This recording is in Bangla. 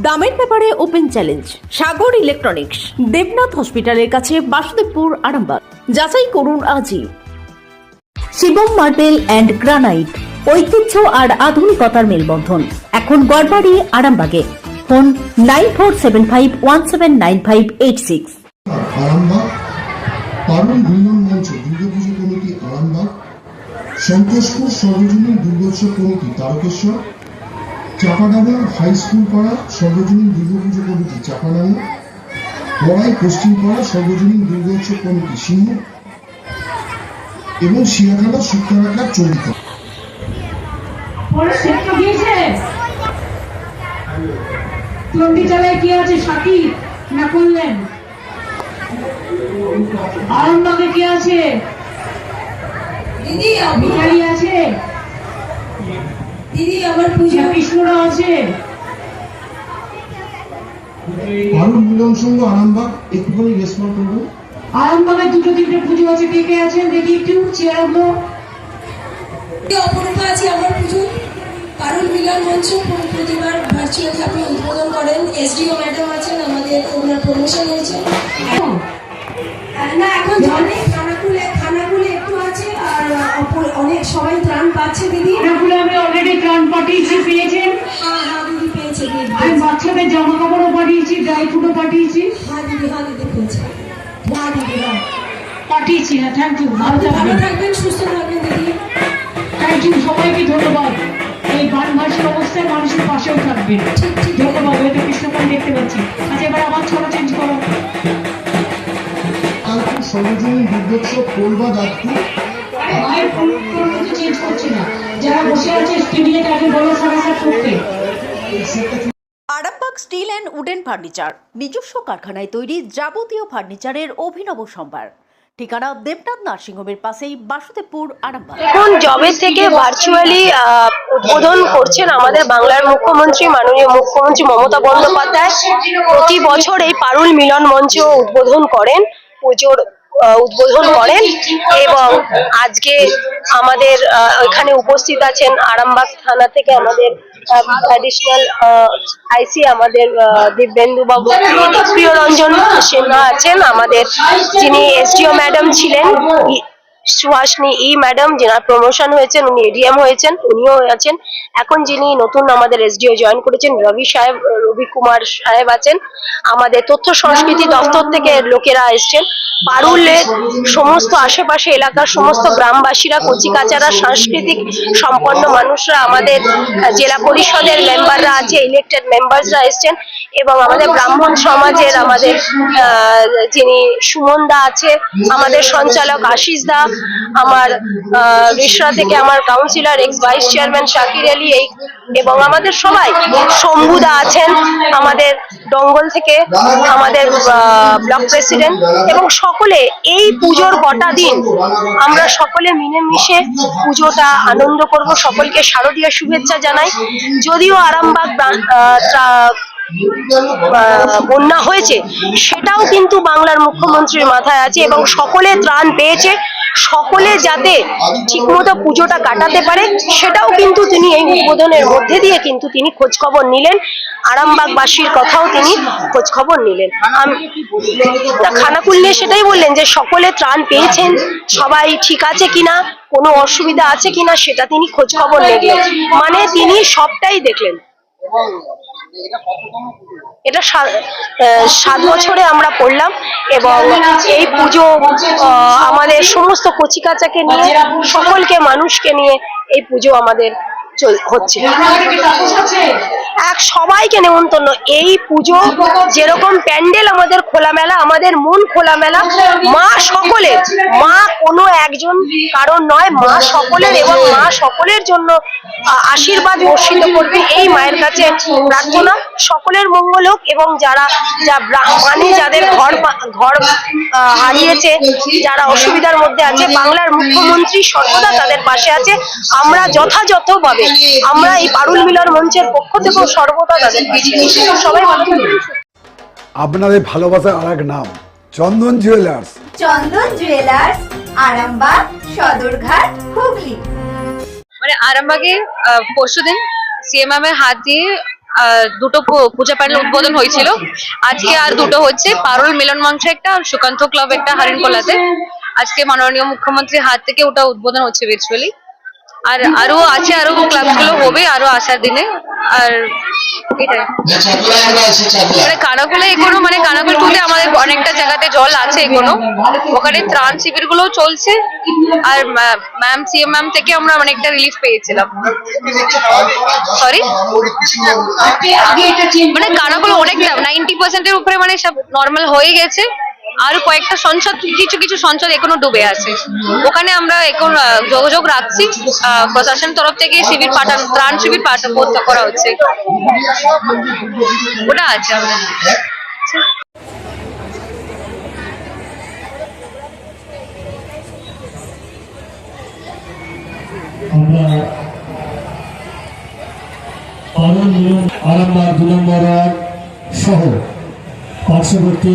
দামের ব্যাপারে open challenge, Sagar electronics, Debnath hospital কাছে বাসুদেবপুর, আরামবাগ। যাচাই করুন আজই। শিবম মার্বেল অ্যান্ড গ্রানাইট, ঐতিহ্য আর আধুনিকতার মেলবন্ধন। এখন গড়বাড়ি, আরামবাগে। Phone nine four seven five one seven nine five eight six. Arambagh Santoshpur সর্বজনীন Durgotsav committee Tarakeswar. Chapadanga high school পাড়া সর্বজনীন দুর্গাপুজো কমিটি চাপাডাঙ্গা বড়াই পশ্চিম পাড়া সর্বজনীন দুর্গোৎসব কমিটি সিংহ। এবং শিয়াখানা শুক্তারাকার চন্ডী চালায় কি আছে সাথী না করলেন আরামবাগে কি আছে? দিদি আছে? দিদি আমার পুজো। কৃষ্ণরা আছে। পারুল মিলন সংঘ আরামবাগ একটুখানি রেসপন্ড করব। আরামবাগে দুটো তিনটে পুজো আছে কে কে আছেন? দেখি একটু চেয়ারগুলো অপরূপা আছে আমার পুজো। পারুল মিলন মঞ্চ প্রতিবার ভার্চুয়ালি আপনি উদ্বোধন করেন এসডিও ম্যাডাম আছেন আমাদের ওনার প্রমোশন হয়েছে। না এখন জানে সবাই ত্রাণ পাচ্ছে দিদি? এগুলো আমি অলরেডি ত্রাণ পাঠিয়েছি পেয়েছেন। হ্যাঁ হ্যাঁ দিদি পেয়েছে দিদি আমি বাচ্চাদের জামা কাপড়ও পাঠিয়েছি ড্রাই ফ্রুটও পাঠিয়েছি। হ্যাঁ দিদি হ্যাঁ দিদি পেয়েছে। হ্যাঁ দিদি হ্যাঁ। পাঠিয়েছি হ্যাঁ থ্যাংক ইউ ভালো ভালো থাকবেন। থাকবেন সুস্থ থাকবেন দিদি। থ্যাংক ইউ সবাইকে ধন্যবাদ। এই বানভাসীর অবস্থায় মানুষের পাশেও থাকবেন। ধন্যবাদ হয়তো কৃষ্ণকাল দেখতে পাচ্ছি। আচ্ছা এবার আবার ছড়া চেঞ্জ করো। সর্বজনীন দুর্গোৎসব কোলবা দাঁতপুর মায়ের ফোন কোনো কিছু চেঞ্জ করছি না। যারা বসে আছে স্টুডিও তাকে বলো সারাসার করতে। Arambagh steel and wooden furniture নিজস্ব কারখানায় তৈরি যাবতীয় ফার্নিচারের অভিনব সম্ভার। ঠিকানা দেবনাথ নার্সিংহোমের পাশেই বাসুদেবপুর আরামবাগ। এখন জবে থেকে ভার্চুয়ালি উদ্বোধন করছেন আমাদের বাংলার মুখ্যমন্ত্রী মাননীয় মুখ্যমন্ত্রী মমতা বন্দ্যোপাধ্যায়। প্রতি বছর এই পারুল মিলন মঞ্চ উদ্বোধন করেন। পুজোর উদ্বোধন করেন এবং আজকে আমাদের এখানে উপস্থিত আছেন আরামবাগ থানা থেকে আমাদের অ্যাডিশনাল আইসি আমাদের দিব্যেন্দু বাবু প্রিয় রঞ্জন সেনা আছেন, আমাদের যিনি এসডিও ম্যাডাম ছিলেন সুহাসিনী ই ম্যাডাম যিনার প্রমোশন হয়েছেন, উনি এডিএম হয়েছেন, উনিও আছেন। এখন যিনি নতুন আমাদের এসডিও জয়েন করেছেন, রবি সাহেব, রবি কুমার সাহেব আছেন। আমাদের তথ্য সংস্কৃতি দপ্তর থেকে লোকেরা এসছেন। পারুলের সমস্ত আশেপাশে এলাকার সমস্ত গ্রামবাসীরা, কচিকাচারা, সাংস্কৃতিক সম্পন্ন মানুষরা, আমাদের জেলা পরিষদের মেম্বাররা আছে ইলেক্টেড মেম্বারসরা এসছেন এবং আমাদের ব্রাহ্মণ সমাজের আমাদের যিনি সুমন দা আছে, আমাদের সঞ্চালক আশিস দা আমার রিসরা থেকে আমার councillor ex vice chairman Shakir Ali, এই এবং আমাদের সবাই শম্ভুদা আছেন আমাদের ডঙ্গল থেকে, আমাদের ব্লক প্রেসিডেন্ট এবং সকলে এই পুজোর কটা দিন আমরা সকলে মিলেমিশে পুজোটা আনন্দ করব, সকলকে শারদীয় শুভেচ্ছা জানাই। যদিও আরামবাগ বন্যা হয়েছে, সেটাও কিন্তু বাংলার মুখ্যমন্ত্রীর মাথায় আছে এবং সকলে ত্রাণ পেয়েছে। সকলে যাতে ঠিকমতো পুজোটা কাটাতে পারে, সেটাও কিন্তু তিনি এই উদ্বোধনের মধ্যে দিয়ে কিন্তু তিনি খোঁজ খবর নিলেন। আরামবাগবাসীর কথাও তিনি খোঁজ খবর নিলেন। আম- তা খানাকুল নিয়ে সেটাই বললেন যে, সকলে ত্রাণ পেয়েছেন, সবাই ঠিক আছে কিনা, কোনো অসুবিধা আছে কিনা, সেটা তিনি খোঁজ খবর নিলেন। মানে তিনি সবটাই দেখলেন। এটা সাত বছরে আমরা পড়লাম এবং এই পুজো আমাদের সমস্ত কচিকাচাকে নিয়ে, সকলকে মানুষকে নিয়ে এই পুজো আমাদের চল- হচ্ছে। এক সবাইকে নেমন্তন্ন। এই পুজো যেরকম প্যান্ডেল আমাদের খোলামেলা, আমাদের মন খোলামেলা, মা সকলের, মা কোনো একজন কারণ নয়, মা সকলের এবং মা সকলের জন্য আশীর্বাদ বর্ষিত করবে, এই মায়ের কাছে প্রার্থনা। সকলের মঙ্গল হোক এবং যারা, যা মানে যাদের ঘর ঘর হারিয়েছে, যারা অসুবিধার মধ্যে আছে, বাংলার মুখ্যমন্ত্রী সর্বদা তাদের পাশে আছে। আমরা যথাযথভাবে, আমরা এই পারুল মিলন মঞ্চের পক্ষ থেকেও সর্বদা তাদের পাশে সবাই ভালো আপনাদের ভালোবাসার আর এক নাম চন্দন জুয়েলার্স চন্দন জুয়েলার্স আরামবাগ সদরঘাট হুগলি। মানে আরামবাগে পরশু দিন সিএমএম এর হাত দিয়ে দুটো পূজা প্যান্ডেল উদ্বোধন হয়েছিল। আজকে আর দুটো হচ্ছে পারুল মিলন মঞ্চ একটা আর সুকান্ত ক্লাব একটা হারিনকোলাতে আজকে মাননীয় মুখ্যমন্ত্রীর হাত থেকে ওটা উদ্বোধন হচ্ছে ভার্চুয়ালি আর আরও আছে আরও ক্লাবগুলো হবে আরও আসার দিনে। আর এটাই মানে কানাকুলে এখনও মানে কানাকুল টুতে আমাদের অনেকটা জায়গাতে জল আছে এখনও। ওখানে ত্রাণ শিবিরগুলো চলছে আর ম্যাম সিএম ম্যাম থেকে আমরা অনেকটা রিলিফ পেয়েছিলাম। সরি মানে কানাগুলো অনেকটা নাইনটি পার্সেন্টের উপরে মানে সব নর্মাল হয়ে গেছে। আর কয়েকটা সংসদ, কিছু কিছু সংসদ এখনও ডুবে আছে। ওখানে আমরা এখন যোগাযোগ রাখছি। প্রশাসন তরফ থেকে শিবির পাঠানো, ত্রাণ শিবির পাঠানো করা হচ্ছে। ওটা আছে। আমরা দু নম্বর সহ পার্শ্ববর্তী